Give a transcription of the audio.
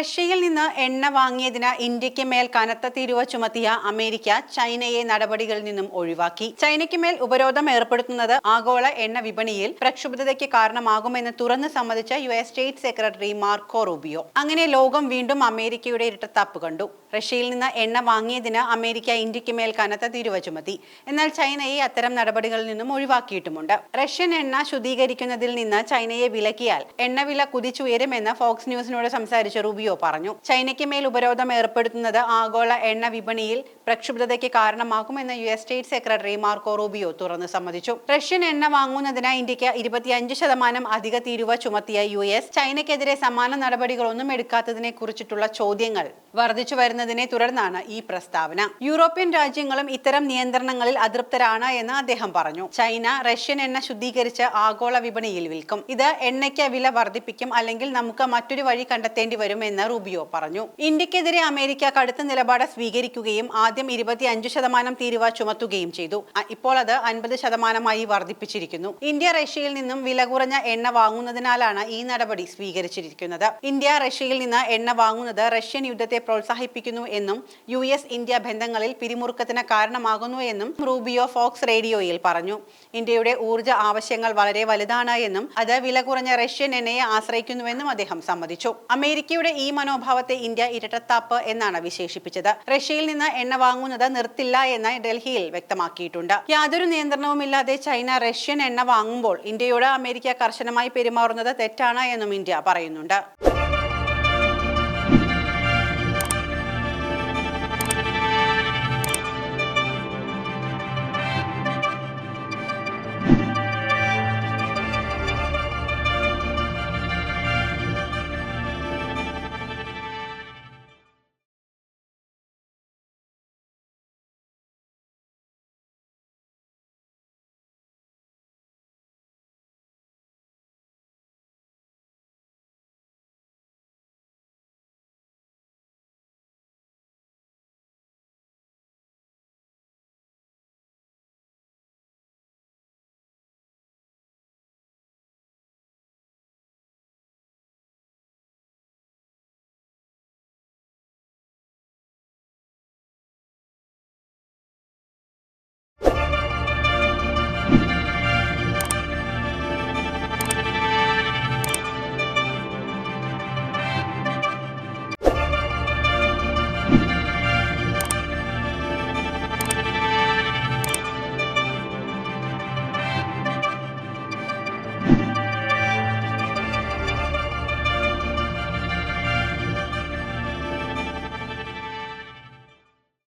റഷ്യയിൽ നിന്ന് എണ്ണ വാങ്ങിയതിന് ഇന്ത്യയ്ക്ക് മേൽ കനത്ത തീരുവ ചുമത്തിയ അമേരിക്ക ചൈനയെ നടപടികളിൽ നിന്നും ഒഴിവാക്കി. ചൈനയ്ക്ക് മേൽ ഉപരോധം ഏർപ്പെടുത്തുന്നത് ആഗോള എണ്ണ വിപണിയിൽ പ്രക്ഷുബ്ധതയ്ക്ക് കാരണമാകുമെന്ന് തുറന്നു സമ്മതിച്ച U S state secretary Marco Rubio. അങ്ങനെ ലോകം വീണ്ടും അമേരിക്കയുടെ ഇരട്ടത്താപ്പ് കണ്ടു. റഷ്യയിൽ നിന്ന് എണ്ണ വാങ്ങിയതിന് അമേരിക്ക ഇന്ത്യയ്ക്ക് മേൽ കനത്ത തീരുവ ചുമത്തി എന്നാൽ ചൈനയെ അത്തരം നടപടികളിൽ നിന്നും ഒഴിവാക്കിയിട്ടുമുണ്ട്. റഷ്യൻ എണ്ണ ശുദ്ധീകരിക്കുന്നതിൽ നിന്ന് ചൈനയെ വിലക്കിയാൽ എണ്ണവില കുതിച്ചുയരുമെന്ന് ഫോക്സ് ന്യൂസിനോട് സംസാരിച്ച റൂബിയോ പറഞ്ഞു. ചൈനയ്ക്ക് മേൽ ഉപരോധം ഏർപ്പെടുത്തുന്നത് ആഗോള എണ്ണ വിപണിയിൽ പ്രക്ഷുബ്ധതയ്ക്ക് കാരണമാകുമെന്ന് U S state secretary Marco Rubio തുറന്നു സമ്മതിച്ചു. റഷ്യൻ എണ്ണ വാങ്ങുന്നതിന് ഇന്ത്യയ്ക്ക് ഇരുപത്തിയഞ്ച് ശതമാനം അധിക തീരുവ ചുമത്തിയ യു എസ് ചൈനയ്ക്കെതിരെ സമാന നടപടികളൊന്നും എടുക്കാത്തതിനെ കുറിച്ചിട്ടുള്ള ചോദ്യങ്ങൾ വർദ്ധിച്ചു വരുന്നതിനെ തുടർന്നാണ് ഈ പ്രസ്താവന. യൂറോപ്യൻ രാജ്യങ്ങളും ഇത്തരം നിയന്ത്രണങ്ങളിൽ അതൃപ്തരാണ് എന്ന് അദ്ദേഹം പറഞ്ഞു. ചൈന റഷ്യൻ എണ്ണ ശുദ്ധീകരിച്ച് ആഗോള വിപണിയിൽ വിൽക്കും. ഇത് എണ്ണയ്ക്ക് വില വർദ്ധിപ്പിക്കും അല്ലെങ്കിൽ നമുക്ക് മറ്റൊരു വഴി കണ്ടെത്തേണ്ടി വരും എന്ന് റൂബിയോ പറഞ്ഞു. ഇന്ത്യക്കെതിരെ അമേരിക്ക കടുത്ത നിലപാട് സ്വീകരിക്കുകയും ആദ്യം ഇരുപത്തിയഞ്ച് ശതമാനം തീരുവ ചുമത്തുകയും ചെയ്തു. ഇപ്പോൾ അത് അൻപത് ശതമാനമായി വർദ്ധിപ്പിച്ചിരിക്കുന്നു. ഇന്ത്യ റഷ്യയിൽ നിന്നും വില കുറഞ്ഞ എണ്ണ വാങ്ങുന്നതിനാലാണ് ഈ നടപടി സ്വീകരിച്ചിരിക്കുന്നത്. ഇന്ത്യ റഷ്യയിൽ നിന്ന് എണ്ണ വാങ്ങുന്നത് റഷ്യൻ യുദ്ധത്തെ പ്രോത്സാഹിപ്പിക്കുന്നു എന്നും യു എസ് ഇന്ത്യ ബന്ധങ്ങളിൽ പിരിമുറുക്കത്തിന് കാരണമാകുന്നു എന്നും റൂബിയോ ഫോക്സ് റേഡിയോയിൽ പറഞ്ഞു. ഇന്ത്യയുടെ ഊർജ ആവശ്യങ്ങൾ വളരെ വലുതാണ് എന്നും അത് വില കുറഞ്ഞ റഷ്യൻ എണ്ണയെ ആശ്രയിക്കുന്നുവെന്നും അദ്ദേഹം സമ്മതിച്ചു. അമേരിക്കയുടെ ഈ മനോഭാവത്തെ ഇന്ത്യ ഇരട്ടത്താപ്പ് എന്നാണ് വിശേഷിപ്പിച്ചത്. റഷ്യയിൽ നിന്ന് എണ്ണ വാങ്ങുന്നത് നിർത്തില്ല എന്ന് ഡൽഹിയിൽ വ്യക്തമാക്കിയിട്ടുണ്ട്. യാതൊരു നിയന്ത്രണവുമില്ലാതെ ചൈന റഷ്യൻ എണ്ണ വാങ്ങുമ്പോൾ ഇന്ത്യയോട് അമേരിക്ക കർശനമായി പെരുമാറുന്നത് തെറ്റാണ് എന്നും ഇന്ത്യ പറയുന്നുണ്ട്.